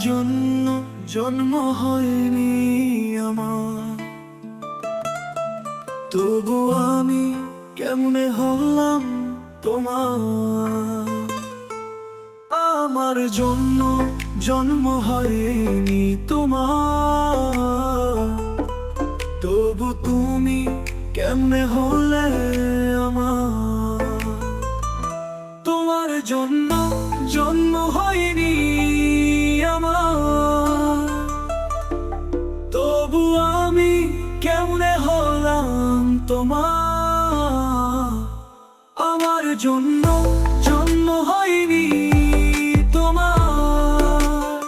জন্য জন্ম হয়নি আমার। তবু আমি কেমনে হলাম তোমার? আমার জন্য জন্ম হয়নি তোমার। তবু তুমি কেমনে হলে আমার? তোমার জন্য জন্ম তোমার আমার জন্য জন্ম হয়নি তোমার।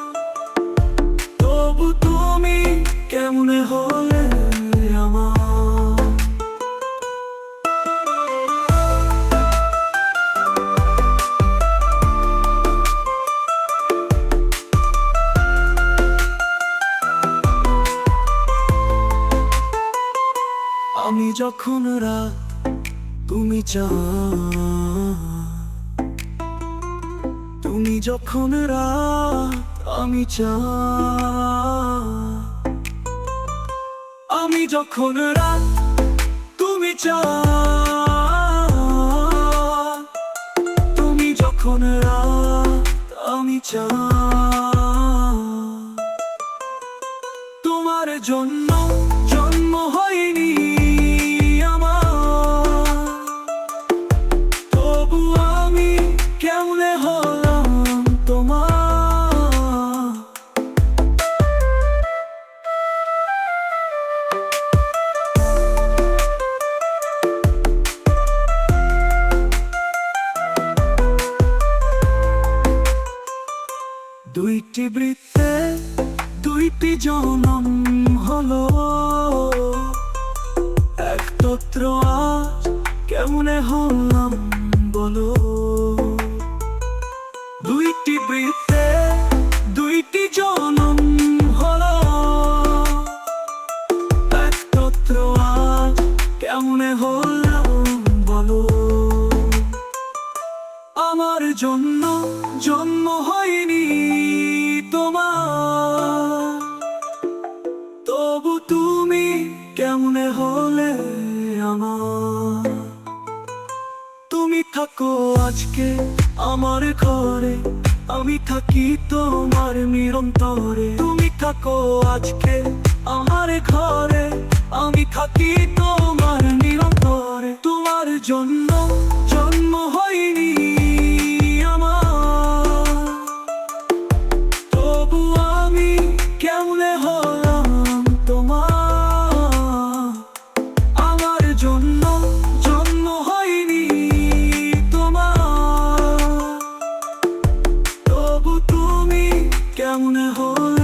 তবু তুমি কেমনে হলে আমি যখন রাত তুমি চাঁদ। তুমি যখন রাত আমি চাঁদ। আমি যখন রাত তুমি চাঁদ। তুমি যখন রাত আমি চা তোমার জন্য দুইটি বৃত্তে দুইটি জনম হলো। একত্র আজ কেমনে হলাম বলো। দুইটি বৃত্তে দুইটি জনম হলো। একত্র আজ কেমনে হলাম আমার জন্য জন্ম হয়নি তোমার। তবু তুমি কেমনে হলে আমার? তুমি থাকো আজকে আমার ঘরে, আমি থাকি তোমার নিরন্তরে। তুমি থাকো আজকে আমার ঘরে, আমি থাকি তোমার নিরন্তরে। তোমার জন্য তোমার তবু তুমি কেমনে হলে